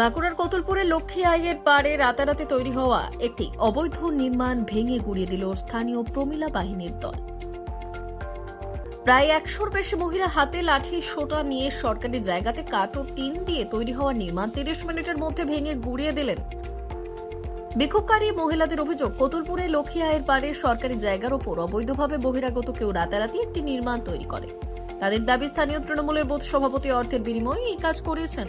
বাঁকুড়ার কতুলপুরে লক্ষ্মী আইয়ের পাড়ে রাতারাতি তৈরি হওয়া একটি অবৈধ নির্মাণ ভেঙে গুড়িয়ে দিল স্থানীয় প্রমিলা বাহিনীর দল। প্রায় একশোর বেশি মহিলা হাতে লাঠি, সোটা নিয়ে সরকারি জায়গাতে কাঠ ও টিন দিয়ে তৈরি হওয়া নির্মাণ তিরিশ মিনিটের মধ্যে ভেঙে গুড়িয়ে দিলেন। বিক্ষোভকারী মহিলাদের অভিযোগ, কতুলপুরে লক্ষ্মী আয়ের পাড়ে সরকারি জায়গার ওপর অবৈধভাবে বহিরাগত কেউ রাতারাতি একটি নির্মাণ তৈরি করে। তাদের দাবি, স্থানীয় তৃণমূলের বোধ সভাপতি অর্থের বিনিময়ে এই কাজ করেছেন।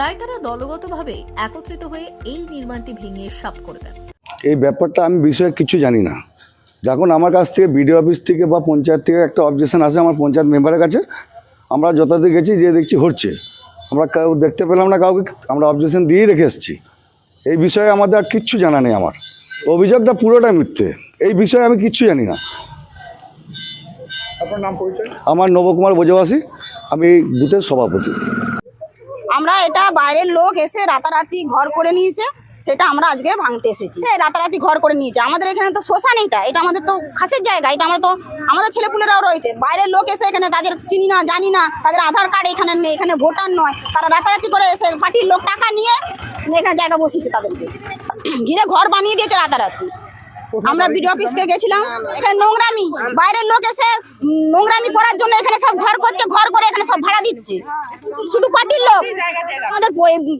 তাই তারা দলগতভাবে একত্রিত হয়ে এই নির্মাণটি ভেঙে সাফ করে দেন। এই ব্যাপারটা আমি বিষয়ে কিছু জানি না। যখন আমার কাছ থেকে বিডিও অফিস থেকে বা পঞ্চায়েত থেকে একটা অবজেকশন আসে আমার পঞ্চায়েত মেম্বারের কাছে আমরা যথাযথ গেছি যে দেখছি হচ্ছে আমরা কেউ দেখতে পেলাম না কাউকে আমরা অবজেকশন দিয়েই রেখে এসেছি। এই বিষয়ে আমাদের আর কিচ্ছু জানা নেই আমার। অভিযোগটা পুরোটা মিথ্যে। এই বিষয়ে আমি কিচ্ছু জানি না। আপনার নাম পরিচয়? আমার নবকুমার বোঝাবাসী। আমি এই বুথের সভাপতি। আমরা এটা বাইরের লোক এসে রাতারাতি ঘর করে নিয়েছে, সেটা আমরা আজকে ভাঙতে এসেছি। রাতারাতি ঘর করে নিয়েছে। আমাদের এখানে তো শ্মশান এটা এটা আমাদের তো খাসের জায়গা, এটা আমরা তো, আমাদের ছেলেপুলেরাও রয়েছে। বাইরের লোক এসে এখানে তাদের চিনি না, জানি না, তাদের আধার কার্ড এখানে নেই, এখানে ভোটার নয়। তারা রাতারাতি করে এসে পার্টির লোক টাকা নিয়ে এখানে জায়গা বসিয়েছে তাদেরকে। ঘিরে ঘর বানিয়ে দিয়েছে রাতারাতি। আমরা বিডিও অফিসকে গেছিলাম, এখানে নোংরামি। বাইরের লোক এসে নোংরামি করার জন্য এখানে সব ঘর করছে এখানে সব ভাড়া দিচ্ছে। শুধু পার্টির লোক। আমাদের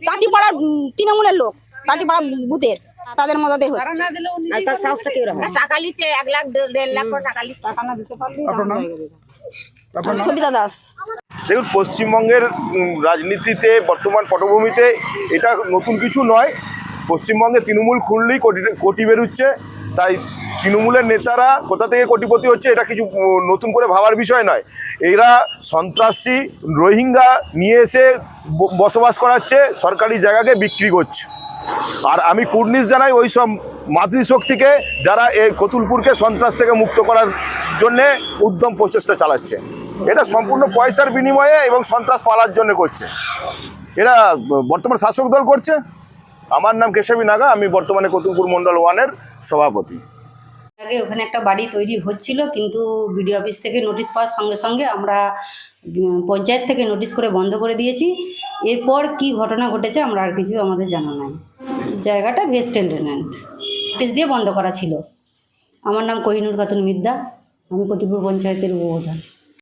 তাঁতিপাড়ার তৃণমূলের লোক। তাঁতিপাড়া বুথের। তাদের মদতে হচ্ছে। টাকা নিচ্ছে এক লাখ দেড় দেড় লাখ টাকা নিচ্ছে। টাকা না দিতে পারলে আপনার নাম? সবিতা দাস। দেখুন পশ্চিমবঙ্গের রাজনীতিতে বর্তমান পটভূমিতে এটা নতুন কিছু নয়। পশ্চিমবঙ্গে তৃণমূল খুললেই কোটি কোটি বেরোচ্ছে। তাই তৃণমূলের নেতারা কোথা থেকে কোটিপতি হচ্ছে এটা কিছু নতুন করে ভাবার বিষয় নয়। এরা সন্ত্রাসী, রোহিঙ্গা নিয়ে এসে বসবাস করাচ্ছে, সরকারি জায়গাকে বিক্রি করছে। আর আমি কুর্নিশ জানাই ওই সব মাতৃশক্তিকে যারা এই কতুলপুরকে সন্ত্রাস থেকে মুক্ত করার জন্যে উদ্যম প্রচেষ্টা চালাচ্ছে। এটা সম্পূর্ণ পয়সার বিনিময়ে এবং সন্ত্রাস পালার জন্য করছে। এরা বর্তমান শাসক দল করছে। আমার নাম কেশবী নাগা, আমি বর্তমানে কতুলপুর মণ্ডল ওয়ানের সভাপতি। আগে ওখানে একটা বাড়ি তৈরি হচ্ছিল, কিন্তু বিডিও অফিস থেকে নোটিশ পাওয়ার সঙ্গে সঙ্গে আমরা পঞ্চায়েত থেকে নোটিশ করে বন্ধ করে দিয়েছি। এরপর কি ঘটনা ঘটেছে আমরা আর কিছু আমাদের জানা নাই। জায়গাটা ভেস্ট টেন্ডেন্ট নোটিশ দিয়ে বন্ধ করা ছিল। আমার নাম কোহিনুর খাতুন মিদ্দা, আমি কতিপুর পঞ্চায়েতের উপপ্রধান।